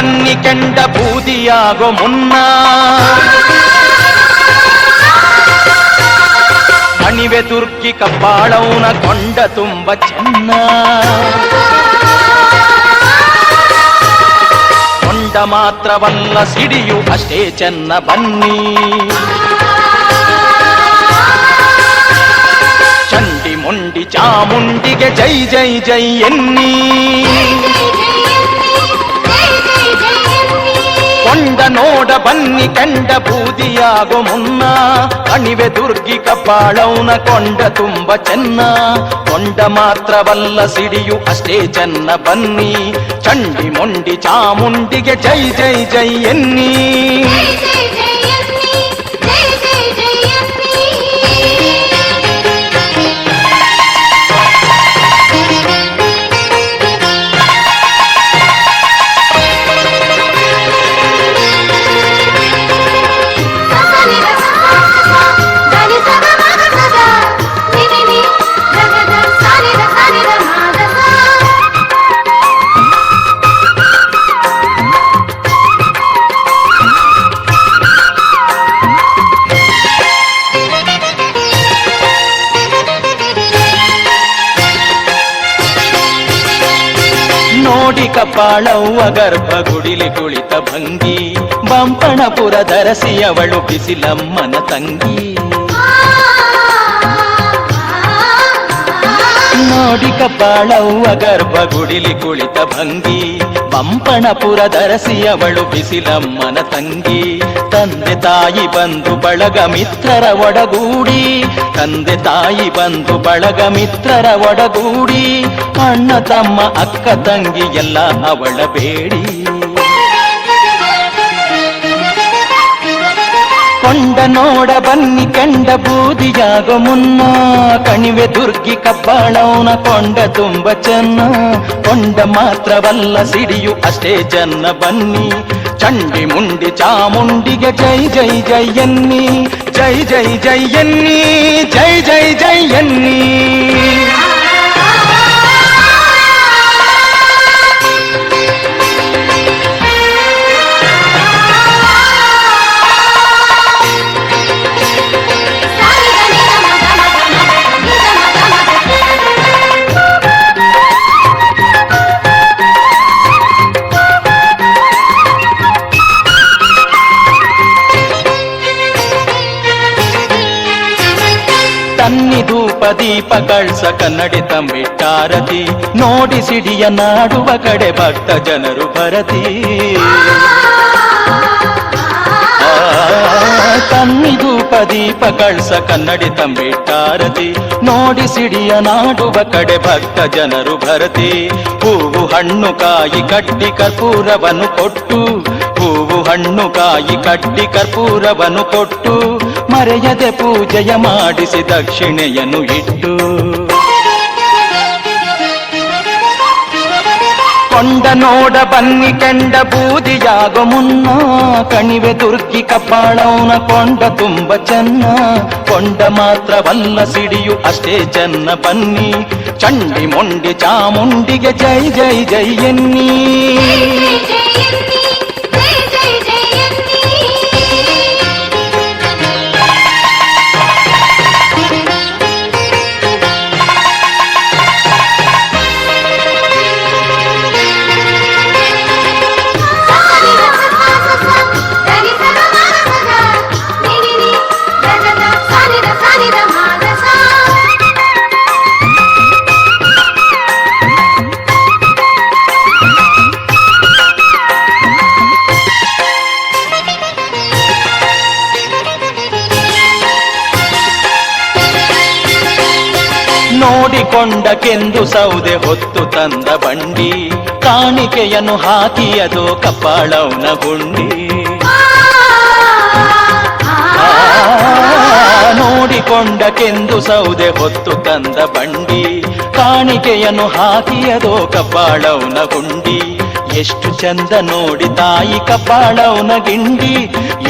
ಬನ್ನಿ ಕೆಂಡ ಬೂದಿಯಾಗೋ ಮುನ್ನ ಅಣಿವೆ ದುರ್ಗಿ ಕಪ್ಪಾಳವನ ಕೊಂಡ ತುಂಬ ಚೆನ್ನ ಕೊಂಡ ಮಾತ್ರವಲ್ಲ ಸಿಡಿಯು ಅಷ್ಟೇ ಚೆನ್ನ ಬನ್ನಿ ಚಂಡಿ ಮುಂಡಿ ಚಾಮುಂಡಿಗೆ ಜೈ ಜೈ ಜೈ ಎನ್ನಿ ಕೊಂಡ ನೋಡ ಬನ್ನಿ ಕಂಡ ಬೂದಿಯಾಗೋ ಮುನ್ನ ಅಣಿವೆ ದುರ್ಗಿ ಕಪ್ಪಾಳವನ ಕೊಂಡ ತುಂಬ ಚೆನ್ನ ಕೊಂಡ ಮಾತ್ರವಲ್ಲ ಸಿಡಿಯು ಅಷ್ಟೇ ಚೆನ್ನ ಬನ್ನಿ ಚಂಡಿ ಮುಂಡಿ ಚಾಮುಂಡಿಗೆ ಜೈ ಜೈ ಜೈ ಎನ್ನಿ ನೋಡಿ ಕಪಾಳವ್ವ ಗರ್ಭಗುಡಿಲಿ ಕುಳಿತ ಭಂಗಿ, ಬಂಪಣಪುರ ಧರಸಿ ಅವಳು ಬಿಸಿಲಮ್ಮನ ತಂಗಿ. ನೋಡಿ ಕಪಾಳವ್ವ ಗರ್ಭಗುಡಿಲಿ ಕುಳಿತ ಭಂಗಿ, ಬಂಪಣಪುರ ಧರಸಿ ಅವಳು ಬಿಸಿಲಮ್ಮನ ತಂಗಿ. ತಂದೆ ತಾಯಿ ಬಂದು ಬಳಗ ಮಿತ್ರರ ಒಡಗೂಡಿ. ತಂದೆ ತಾಯಿ ಬಂದು ಬಳಗ ಮಿತ್ರರ ಒಡಗೂಡಿ. ಅಣ್ಣ, ತಮ್ಮ, ಅಕ್ಕ, ತಂಗಿ ಎಲ್ಲ ಅವಳ ಬೇಡಿ. ಕೊಂಡ ನೋಡ ಬನ್ನಿ ಕಂಡ ಬೂದಿಯಾಗೋ ಮುನ್ನ. ಕಣಿವೆ ದುರ್ಗಿ ಕಬ್ಬಾಳವನ ಕೊಂಡ ತುಂಬ ಚೆನ್ನ. ಕೊಂಡ ಮಾತ್ರವಲ್ಲ ಸಿಡಿಯು ಅಷ್ಟೇ ಚೆನ್ನ ಬನ್ನಿ. ಚಂಡಿ ಮುಂಡಿ ಚಾಮುಂಡಿಗೆ ಜೈ ಜೈ ಜೈ ಎನ್ನಿ ಜೈ ಜೈ ಜೈ ಎನ್ನಿ ಜೈ ದೀಪ ಕಳ್ಸ ಕನ್ನಡಿ ತಮ್ಮಿಟ್ಟಾರತಿ ನೋಡಿ ಸಿಡಿಯ ನಾಡುವ ಕಡೆ ಭಕ್ತ ಜನರು ಭರತಿ. ಆ, ತನ್ನಿ ಧೂಪ ದೀಪ ಕಳ್ಸ ಕನ್ನಡಿ ತಂಬಿಟ್ಟಾರತಿ ನೋಡಿ ಸಿಡಿಯ ನಾಡುವ ಕಡೆ ಭಕ್ತ ಜನರು ಭರತಿ. ಹೂವು ಹಣ್ಣು ಕಾಯಿ ಕಟ್ಟಿ ಕರ್ಪೂರವನ್ನು ಕೊಟ್ಟು. ಹೂವು ಹಣ್ಣು ಕಾಯಿ ಕಟ್ಟಿ ಕರ್ಪೂರವನ್ನು ಕೊಟ್ಟು. ಮರೆಯದೆ ಪೂಜೆಯ ಮಾಡಿಸಿ ದಕ್ಷಿಣೆಯನ್ನು ಇಟ್ಟು. ಕೊಂಡ ನೋಡ ಬನ್ನಿ ಕಂಡ ಬೂದಿಯಾಗ ಮುನ್ನ. ಕಣಿವೆ ದುರ್ಗಿ ಕಪಾಳವನ ಕೊಂಡ ತುಂಬ ಚೆನ್ನ. ಕೊಂಡ ಮಾತ್ರವಲ್ಲ ಸಿಡಿಯು ಅಷ್ಟೇ ಚೆನ್ನ ಬನ್ನಿ. ಚಂಡಿ ಮೊಂಡಿ ಚಾಮುಂಡಿಗೆ ಜೈ ಜೈ ಜೈ ಎನ್ನಿ. ನೋಡಿಕೊಂಡ ಕೆಂದು ಸೌದೆ ಹೊತ್ತು ತಂದ ಬಂಡಿ ಕಾಣಿಕೆಯನ್ನು ಹಾಕಿಯದು ಕಪಾಳವನ ಗುಂಡಿ. ಆ, ನೋಡಿಕೊಂಡ ಕೆಂದು ಸೌದೆ ಹೊತ್ತು ತಂದ ಬಂಡಿ ಕಾಣಿಕೆಯನ್ನು ಹಾಕಿಯದೋ ಕಪಾಳವನ ಗುಂಡಿ. ಎಷ್ಟು ಚಂದ ನೋಡಿ ತಾಯಿ ಕಪಾಳವನ ಗಿಂಡಿ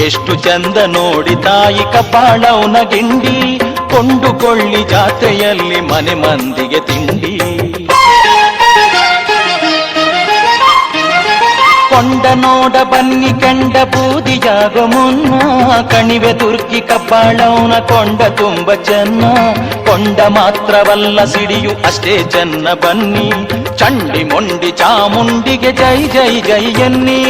ಎಷ್ಟು ಚಂದ ನೋಡಿ ತಾಯಿ ಕಪಾಳವನ ಗಿಂಡಿ ಕೊಂಡುಕೊಳ್ಳಿ ಜಾತ್ರೆಯಲ್ಲಿ ಮನೆ ಮಂದಿಗೆ ತಿಂಡಿ. ಕೊಂಡ ನೋಡ ಬನ್ನಿ ಕೆಂಡ ಬೂದಿಯಾಗೋ ಮುನ್ನ ಕಣಿವೆ ದುರ್ಗಿ ಕಬ್ಬಾಳವನ ಕೊಂಡ ತುಂಬ ಚೆನ್ನ ಕೊಂಡ ಮಾತ್ರವಲ್ಲ ಸಿಡಿಯು ಅಷ್ಟೇ ಚೆನ್ನ ಬನ್ನಿ ಚಂಡಿ ಮೊಂಡಿ ಚಾಮುಂಡಿಗೆ ಜೈ ಜೈ ಜೈ ಎನ್ನಿ